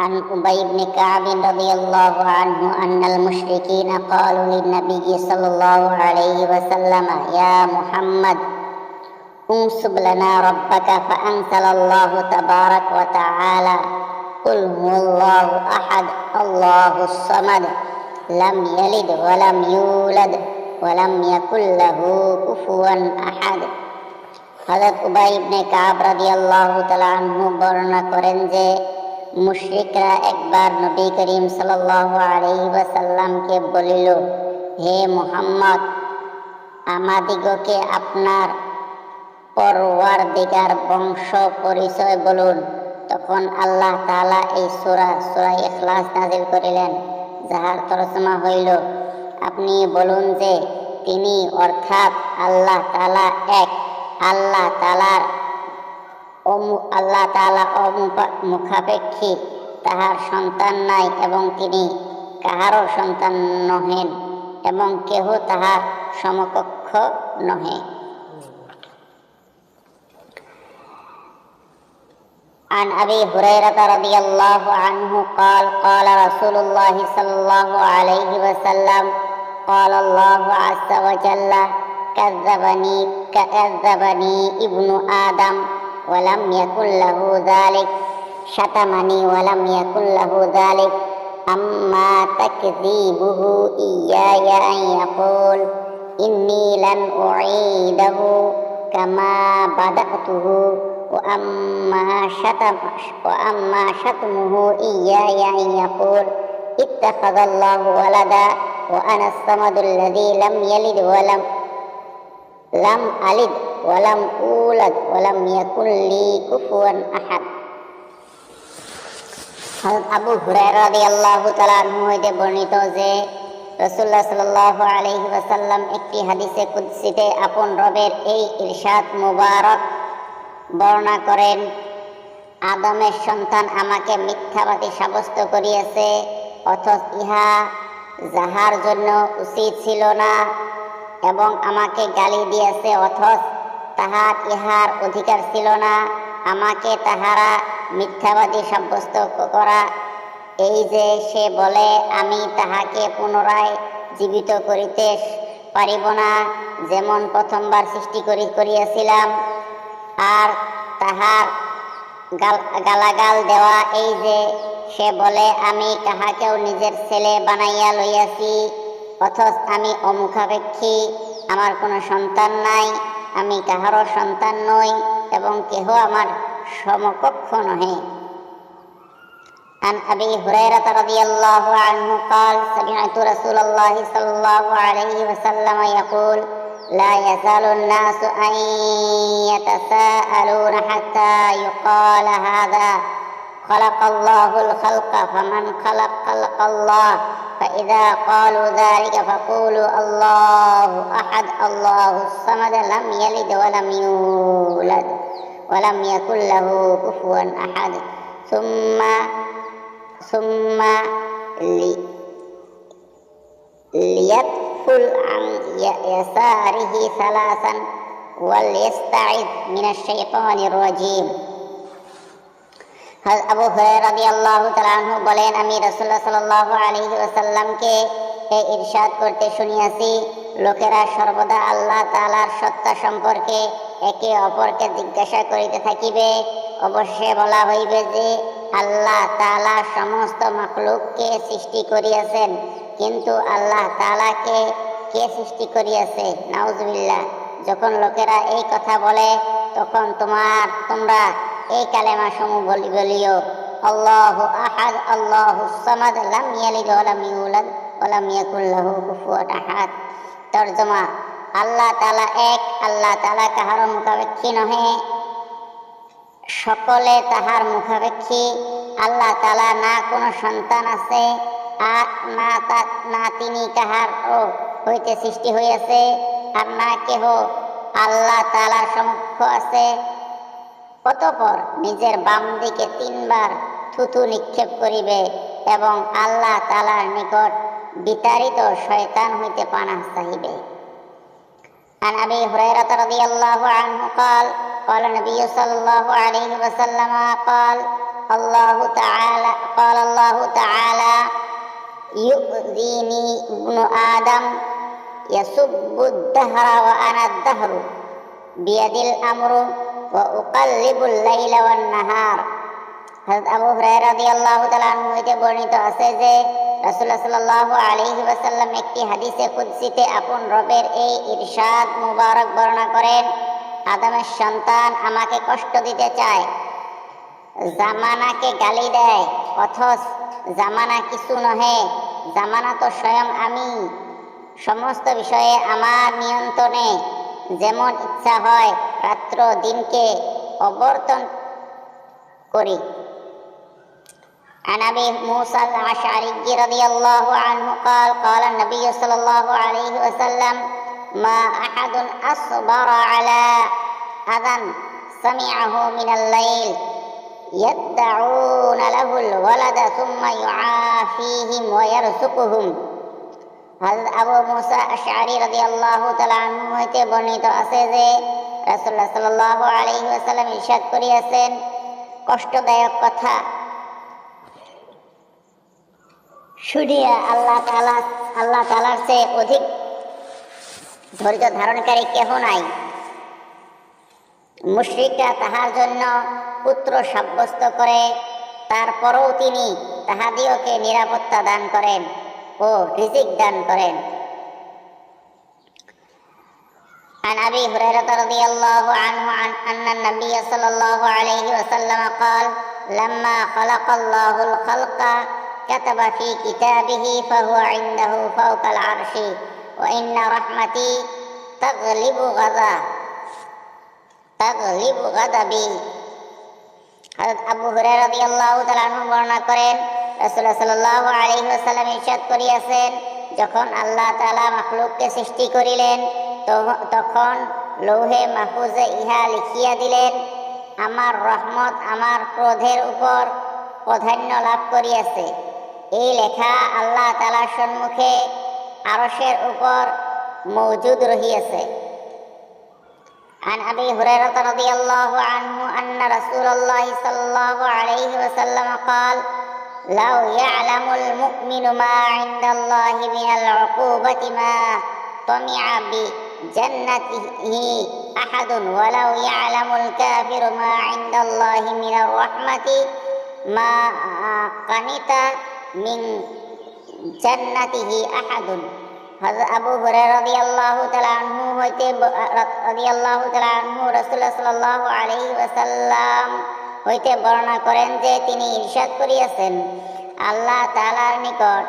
عن أبي بن كعب رضي الله عنه أن المشركين قالوا للنبي صلى الله عليه وسلم يا محمد انصب لنا ربك فأنزل الله تبارك وتعالى قل هو الله أحد الله الصمد لم يلد ولم يولد ولم يكن له كفوا أحد হজরত উবাই ইবনে কাব রাদিয়াল্লাহু তাআলা আনহু বর্ণনা করেন যে মুশরিকরা একবার নবী করিম ওয়াসাল্লামকে বলিল, হে মোহাম্মদ, আমাদিগকে আপনার পরওয়ার দিগার বংশ পরিচয় বলুন। তখন আল্লাহ তালা এই সূরা সূরা ইখলাস নাজিল করিলেন, যাহার তরজমা হইল, আপনি বলুন যে তিনি অর্থাৎ আল্লাহ তালা এক, আল্লাহ তালার আল্লাহ তালা মুখাপেক্ষী তাহার সন্তান নাই এবং তিনি কাহারও সন্তান নহেন এবং কেহ তাহার সমকক্ষ নহে عن أبي هريرة رضي الله عنه قال قال رسول الله صلى الله عليه وسلم قال الله عز وجل كذبني كذبني ابن آدم ولم يكن له ذلك. شتمني ولم يكن له ذلك. أما تكذيبه إياي أن يقول إني لن أعيده كما بدأته. وأما شتم وأما شتمه إياي أن يقول اتخذ الله ولدا وأنا الصمد الذي لم يلد ولم لم ألد. ওয়ালাম উলাদ, ওয়ালাম ইয়াকুল্লি কুফুয়ান আহাদ। হযরত আবু হুরায়রা রাদিয়াল্লাহু তাআলা আনহু হইতে বর্ণিত যে, রাসূলুল্লাহ সাল্লাল্লাহু আলাইহি ওয়াসাল্লাম একটি হাদিসে কুদসিতে আপন রবের এই ইরশাদ মুবারক বর্ণনা করেন, আদমের সন্তান আমাকে মিথ্যাবাদী সাব্যস্ত করিয়াছে, অথচ ইহা যাহার জন্য উচিত ছিল না, এবং আমাকে গালি দিয়েছে, অথচ তাহার ইহার অধিকার ছিল না। আমাকে তাহারা মিথ্যাবাদী সাব্যস্ত করা। এই যে সে বলে, আমি তাহাকে পুনরায় জীবিত করিতে পারিব না, যেমন প্রথমবার সৃষ্টি করি করিয়াছিলাম। আর তাহার গালাগাল দেওয়া, এই যে সে বলে, আমি কাহাকেও নিজের ছেলে বানাইয়া লইয়াছি, অথচ আমি অমুখাপেক্ষী, আমার কোনো সন্তান নাই। আমি কাহারও সন্তান নই এবং কেহ আমার সমকক্ষ নহে عن أبي هريرة رضي الله عنه قال سمعت رسول الله صلى الله عليه وسلم يقول لا يزال الناس أن يتساءلون حتى يقال هذا خلق الله الخلق فمن خلق خلق الله فإذا قالوا ذلك فقولوا الله أحد الله الصمد لم يلد ولم يولد ولم يكن له كفوا أحد. ثم ثم لي ليدخل عن يساره ثلاثا وليستعذ من الشيطان الرجيم. আবু হুরায়রা রাদিয়াল্লাহু তাআলা আনহু বলেন, আমি রাসূলুল্লাহ সাল্লাল্লাহু আলাইহি ওয়াসাল্লামকে এই ইরশাদ করতে শুনিয়াছি। লোকেরা সর্বদা আল্লাহ তাআলার সত্তা সম্পর্কে একে অপরকে জিজ্ঞাসা করিতে থাকিবে। অবশ্যই বলা হইবে যে, আল্লাহ তাআলা সমস্ত মাখলুককে সৃষ্টি করিয়াছেন, কিন্তু আল্লাহ তাআলাকে কে সৃষ্টি করিয়াছে? নাউজুবিল্লাহ। যখন লোকেরা এই কথা বলে, তখন তোমার, তোমরা এই কালেমা সমূহ বলি বলিও, আল্লাহু আহাদ, আল্লাহু সামাদ, লাম ইয়ালিদ ওয়া লাম ইউলাদ ওয়া লাম ইয়াকুল লাহু কুফুয়ান আহাদ। তরজমা, আল্লাহ তাআলা এক, আল্লাহ তাআলা কাহার মুখাপেক্ষী নহে। সকলে তাহার মুখাপেক্ষী। আল্লাহ তাআলা না কোনো সন্তান আছে আর না তা, না তিনি কাহার ও, হইতে সৃষ্টি হইয়াছে, আর না কেহ আল্লাহ তাআলার সমক্ষ আছে। অতপর নিজের বাম দিকে তিনবার থুতু নিক্ষেপ করিবে এবং আল্লাহ তালার নিকট বিতাড়িত শয়তান হইতে পানা চাহিবে عن أبي هريرة رضي الله عنه قال قال النبي صلى الله عليه وسلم قال الله تعالى قال الله تعالى يؤذيني ابن آدم يسب الدهر وأنا الدهر بيد الأمر আবু হইতে বর্ণিত আছে যে রাসুল্লাহ সাল আলহি ওয়াসাল্লাম একটি হাদিসে কুদ্সিতে আপন রবের এই ইরশাদ মুবারক বর্ণনা করেন, আদমের সন্তান আমাকে কষ্ট দিতে চায়, জামানাকে গালি দেয়, অথচ জামানা কিছু নহে, জামানা তো স্বয়ং আমি। সমস্ত বিষয়ে আমার নিয়ন্ত্রণে যেমন ইচ্ছা হয় রাত্র দিনকে অবর্তন করি عن ابي موسى الاشعري رضي الله عنه قال قال النبي صلى الله عليه وسلم ما احد اصبر على اذى سمعه من الليل يدعون له الولد ثم يعافيهم ويرزقهم হযরত আবু মুসা আশআরি রাদিয়াল্লাহু তাআলা আনহু হইতে বর্ণিত আছে যে রাসূলুল্লাহ সাল্লাল্লাহু আলাইহি ওয়াসাল্লাম ইরশাদ করিয়াছেন, কষ্টদায়ক কথা। শুনিয়া আল্লাহ তাআলা, আল্লাহ তাআলার চেয়ে অধিক ধৈর্য ধারণকারী কেহ নাই। মুশরিকরা তাহার জন্য পুত্র সাব্যস্ত করে, তারপরও তিনি তাহাদিওকে নিরাপত্তা দান করেন ও রিজিক দান করেন। عن ابي هريره رضي الله عنه عن ان النبي صلى الله عليه وسلم قال لما خلق الله الخلق كتب في كتابه فهو عنده فوق العرش وان رحمتي تغلب غضا تغلب غضبي হযরত আবু হুরায়রা রাদিয়াল্লাহু তাআলা আনহু বর্ণনা করেন রাসূলুল্লাহ সাল্লাল্লাহু আলাইহি ওয়াসাল্লাম ইরশাদ করিয়াছেন যখন আল্লাহ তাআলা মাখলুককে সৃষ্টি করিলেন তখন লৌহে মাহফুজে ইহা লিখিয়া দিলেন আমার রহমত আমার ক্রোধের উপর প্রাধান্য লাভ করিয়াছে এই লেখা আল্লাহ তাআলার সম্মুখে আরশের উপর মৌজুদ রহিয়াছে عن أبي هريرة رضي الله عنه أن رسول الله صلى الله عليه وسلم قال لو يعلم المؤمن ما عند الله من العقوبة ما طمع بجنته أحد ولو يعلم الكافر ما عند الله من الرحمة ما قنط من جنته أحد হযরত আবু হুরায়রা রাদিয়াল্লাহু তাআলা আনহু হইতে রাদিয়াল্লাহু তাআলা আনহু রাসূলুল্লাহ সাল্লাল্লাহু আলাইহি ওয়াসাল্লাম হইতে বর্ণনা করেন যে তিনি ইরশাদ করিয়াছেন আল্লাহ তাআলার নিকট